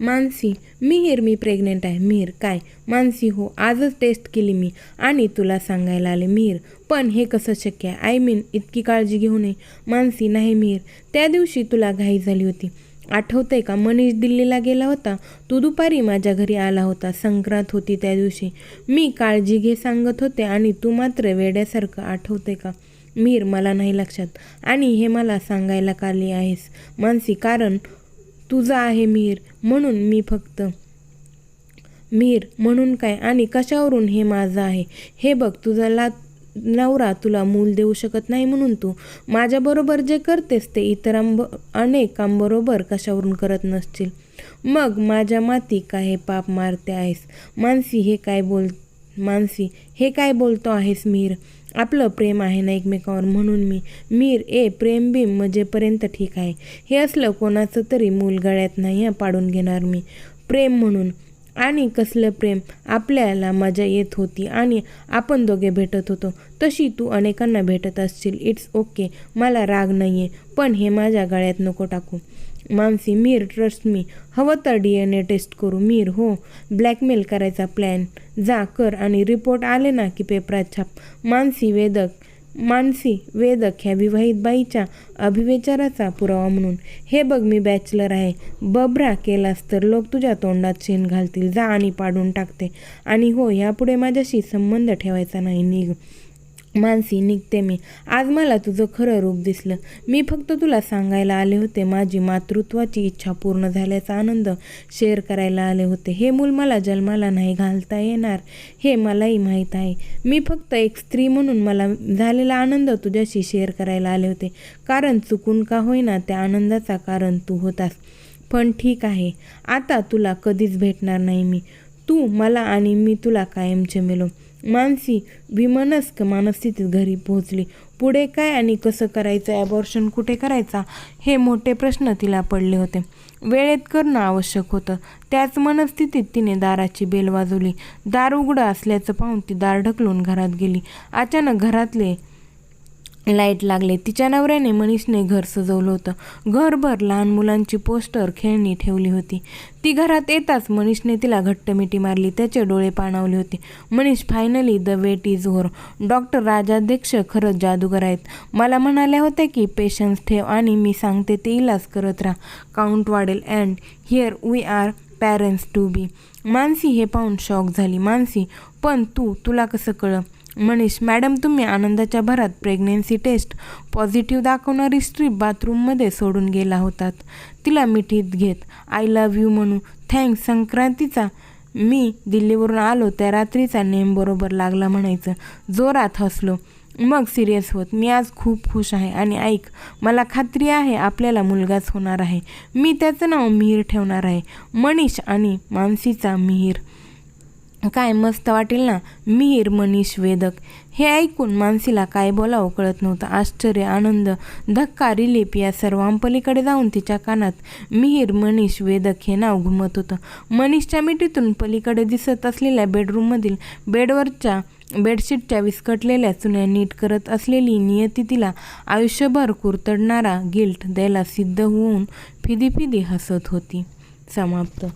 मानसी मिहीर मी pregnant आहे. मिहीर काय? मानसी हो आजच टेस्ट केली मी. आणि तुला सांगायला आले मिहीर पण हे कसं शक्य आहे? आय मीन इतकी काळजी घेऊ नये. मानसी नाही मिहीर. त्या दिवशी तुला घाई झाली होती. आठवतंय का? मनीष दिल्लीला गेला होता. तू दुपारी माझ्या घरी आला होता. संक्रांत होती त्या दिवशी. मी काळजी घे सांगत होते आणि तू मात्र वेड्यासारखं आठवते का? मीर मला नाही लक्षात. आणि हे मला सांगायला काली आहेस? मानसी कारण तुझं आहे मीर म्हणून मी फक्त. मीर म्हणून काय? आणि कशावरून हे माझं आहे? हे बघ तुझा ला नवरा तुला मूल देऊ शकत नाही म्हणून तू. माझ्याबरोबर जे करतेस ते इतरांब अनेकांबरोबर कशावरून करत नसतील मग माझ्या माती का हे पाप मारते आहेस? मानसी हे काय बोल मानसी हे काय बोलतो आहेस मीर? आपलं प्रेम आहे ना एकमेकावर म्हणून मी मीर ए प्रेम बीम मजेपर्यंत ठीक आहे. हे असलं कोणाचं तरी मूल गळ्यात नाही पाडून घेणार मी. प्रेम म्हणून. आणि कसलं प्रेम आपल्याला मजा येत होती आणि आपण दोघे भेटत होतो. तशी तू अनेकांना भेटत असशील. इट्स ओके मला राग नाही आहे पण हे माझ्या गळ्यात नको टाकू. मानसी मीर ट्रस्ट मी हवं तर डी एन ए टेस्ट करू. मीर हो. ब्लॅकमेल करायचा प्लॅन जा कर आणि रिपोर्ट आले ना की पेपरात छाप. मानसी वेदक मानसी वेदक ह्या विवाहित बाईच्या अभिविचाराचा पुरावा म्हणून. हे बघ मी बॅचलर आहे. बबरा केलास तर लोक तुझ्या तोंडात शेण घालतील. जा आणि पाडून टाकते. आणि हो यापुढे माझ्याशी संबंध ठेवायचा नाही. निघ. मानसी निघते मी. आज मला तुझं खरं रूप दिसलं. मी फक्त तुला सांगायला आले होते माझी मातृत्वाची इच्छा पूर्ण झाल्याचा आनंद शेअर करायला आले होते. हे मूल मला जन्माला नाही घालता येणार हे मलाही माहीत आहे. मी फक्त एक स्त्री म्हणून मला झालेला आनंद तुझ्याशी शेअर करायला आले होते. कारण चुकून का होईना त्या आनंदाचा कारण तू होतास. पण ठीक आहे आता तुला कधीच भेटणार नाही मी. तू मला आणि मी तुला कायमचे मिळो. मानसी विमनस्क मानस्थितीत घरी पोहोचली. पुढे काय आणि कसं करायचं? ॲबॉर्शन कुठे करायचा? हे मोठे प्रश्न तिला पडले होते. वेळेत करणं आवश्यक होतं. त्याच मनस्थितीत तिने दाराची बेल वाजवली. दार उघडं असल्याचं पाहून ती दार ढकलून घरात गेली. अचानक घरातले लाइट लागले. तिच्या नवऱ्याने मनीषने घर सजवलं होतं. घरभर लहान मुलांची पोस्टर खेळणी ठेवली होती. ती घरात येताच मनीषने तिला घट्ट मिठी मारली. त्याचे डोळे पाणावले होते. Manish finally the wait is over doctor Rajadhyaksha खरंच जादूगर आहेत. मला म्हणाल्या होत्या की पेशन्स ठेव आणि मी सांगते ते इलाज करत राहा. काउंट वाढेल. And here we are parents to be Mansi हे पाहून शॉक झाली. मानसी पण तू तुला कसं कळं मनीष मॅडम तुम्ही आनंदाच्या भरात प्रेग्नेन्सी टेस्ट पॉझिटिव्ह दाखवणारी स्ट्रीप बाथरूममध्ये सोडून गेला होतात. तिला मिठीत घेत आय लव्ह यू म्हणू थँक्स संक्रांतीचा. मी दिल्लीवरून आलो त्या रात्रीचा नेम बरोबर लागला म्हणायचं. जोरात हसलो. मग सिरियस होत मी आज खूप खुश आहे आणि ऐक मला खात्री आहे आपल्याला मुलगाच होणार आहे. मी त्याचं नाव मिहीर ठेवणार आहे. मनीष आणि मानसीचा मिहीर. काय मस्त वाटेल ना? मिहीर मनीष वेदक. हे ऐकून मानसीला काय बोलावं कळत नव्हतं. आश्चर्य आनंद धक्का रिलीप या सर्वांपलीकडे जाऊन तिच्या कानात मिहीर मनीष वेदक हे नाव घुमत होतं. मनीषच्या मिठीतून पलीकडे दिसत असलेल्या बेडरूममधील बेडवरच्या बेडशीटच्या विस्कटलेल्या चुन्या नीट करत असलेली नियती तिला आयुष्यभर कुरतडणारा गिल्ट द्यायला सिद्ध होऊन फिदी फिदी हसत होती. समाप्त.